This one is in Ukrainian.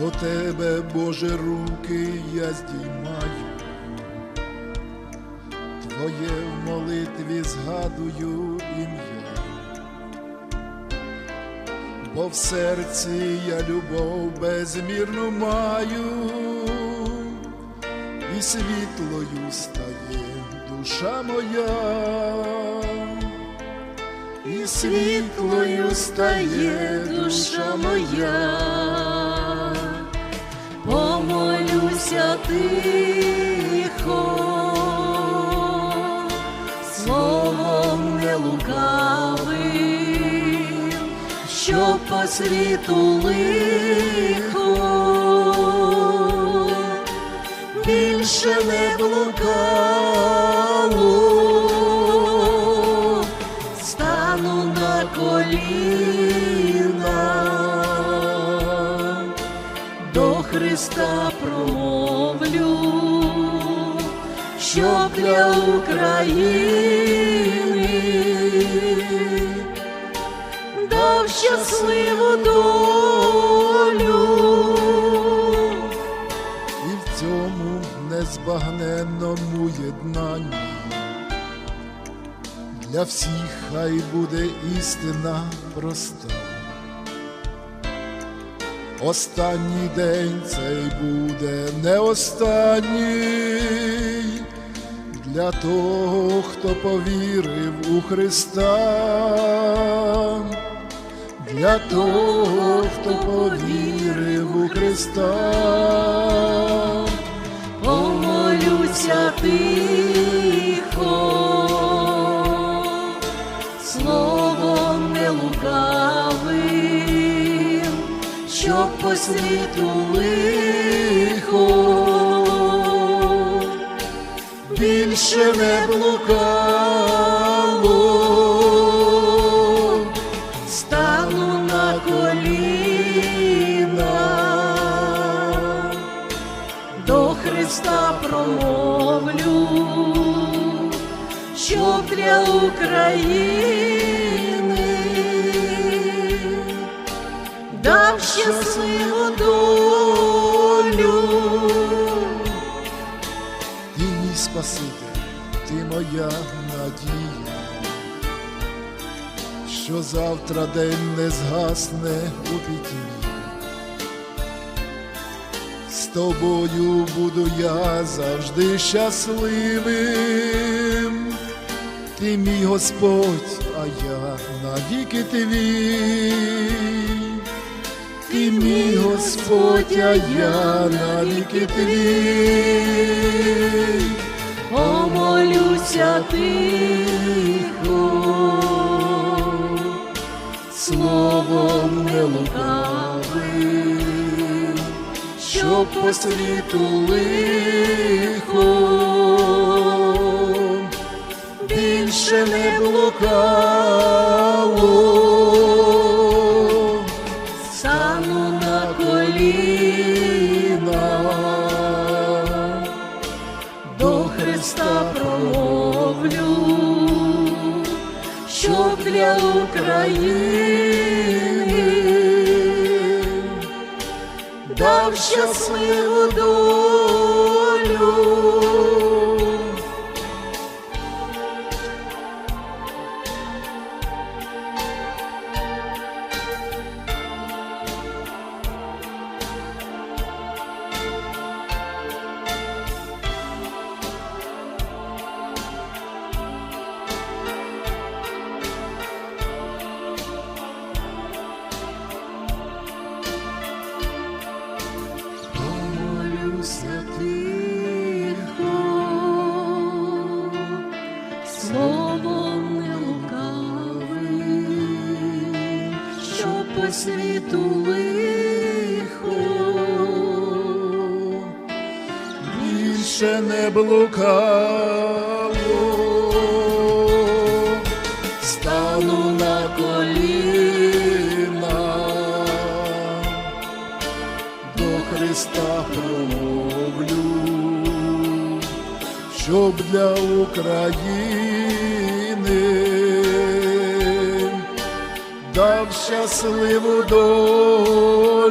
До тебе, Боже, руки я здіймаю, Твоє в молитві згадую ім'я, бо в серці я любов безмірну маю, і світлою стає душа моя, і світлою стає душа моя. Помолюся тихо, словом не лукавим, що по світу лихо, більше не блукало, стану на коліна. До Христа промовлю, що для України дав щасливу долю. і в цьому незбагненному єднанні для всіх хай буде істина проста. Останній день цей буде не останній для того, хто повірив у Христа, для того, хто повірив у Христа. помолюся тихо, словом не лукавим, щоб по світу лихо більше не блукало, стану на коліна до Христа промовлю, щоб для України дав щасливу долю. Моя надія, що завтра день не згасне у пітьмі. З тобою буду я завжди щасливим. Ти мій Господь, а я навіки твій. Ти мій Господь, а я навіки твій. Помолюся тихо, словом не лукавим, щоб по світу лихо. Більше не блукало, Христа промовлю, щоб для України дав щасливу долю. Помолюся тихо, словом не що по більше не блукало, щоб для України дав щасливу долю.